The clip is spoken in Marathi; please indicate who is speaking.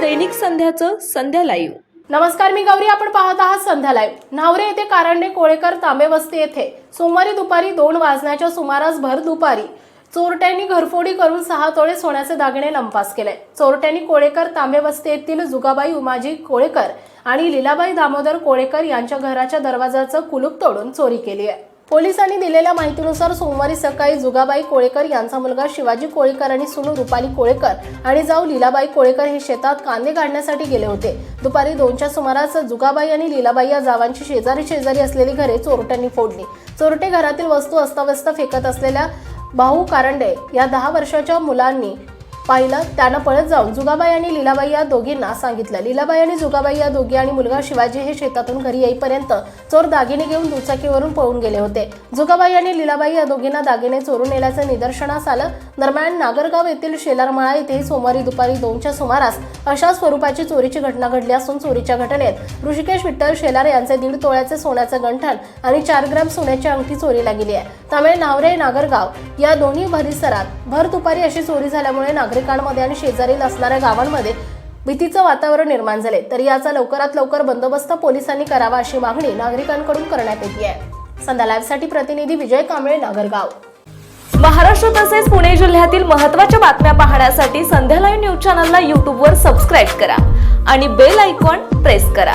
Speaker 1: दैनिक संध्याचं संध्या लाईव्ह.
Speaker 2: नमस्कार मी गौरी. आपण पाहत आहात संध्या लाईव्ह. नावरे येथे कारंडे कोळेकर तांबे वस्ती येथे सोमवारी दुपारी दोन वाजण्याच्या सुमारास भर दुपारी चोरट्यांनी घरफोडी करून सहा तोळे सोन्याचे दागिने लंपास केले. चोरट्यांनी कोळेकर तांबे वस्ती येथील जुगाबाई उमाजी कोळेकर आणि लीलाबाई दामोदर कोळेकर यांच्या घराच्या दरवाजाचं कुलूप तोडून चोरी केली आहे. पोलिसांनी दिलेल्या माहितीनुसार सोमवारी सकाळी जुगाबाई कोळेकर यांचा मुलगा शिवाजी कोळेकर आणि सुनू रुपाली कोळेकर आणि जाऊ लीलाबाई कोळेकर हे शेतात कांदे काढण्यासाठी गेले होते. दुपारी दोनच्या सुमारास जुगाबाई आणि लीलाबाई या जावांची शेजारी शेजारी असलेली घरे चोरट्यांनी फोडली. चोरटे घरातील वस्तू अस्ताव्यस्त फेकत असलेल्या भाऊ कारंडे या दहा वर्षाच्या मुलांनी पाहिलं त्यानं पळत जाऊन जुगाबाई आणि लीलाबाई या दोघींना सांगितलं. लीलाबाई आणि जुगाबाई या दोघी आणि मुलगा शिवाजी हे शेतातून घरी येईपर्यंत चोर दागिने घेऊन दुचाकीवरून पळून गेले होते. जुगाबाई आणि लीलाबाई या दोघींना दागिने चोरून नेल्याचं निदर्शनास आलं. दरम्यान नागरगाव येथील शेलारमाळा येथे सोमवारी दुपारी दोनच्या सुमारास अशा स्वरूपाची चोरीची घटना घडली असून चोरीच्या घटनेत ऋषिकेश विठ्ठल शेलार यांचे दीड तोळ्याचे सोन्याचं गंठण आणि चार ग्राम सोन्याची अंगठी चोरीला गेली आहे. त्यामुळे नावरे नागरगाव या दोन्ही परिसरात भर दुपारी अशी चोरी झाल्यामुळे नागरिक नागरिकांमध्ये आणि शेजारील असणाऱ्या गावांमध्ये भीतीचं वातावरण निर्माण झाले. तरी याचा लवकरात लवकर बंदोबस्त पोलिसांनी करावा अशी मागणी नागरिकांकडून करण्यात येते आहे. संध्या लाईव्हसाठी प्रतिनिधी विजय कांबळे नागरगाव.
Speaker 1: महाराष्ट्र तसेच पुणे जिल्ह्यातील महत्त्वाच्या बातम्या पाहण्यासाठी संध्या लाईव्ह न्यूज चॅनलला यूट्यूबवर सबस्क्राईब करा आणि बेल आयकॉन प्रेस करा.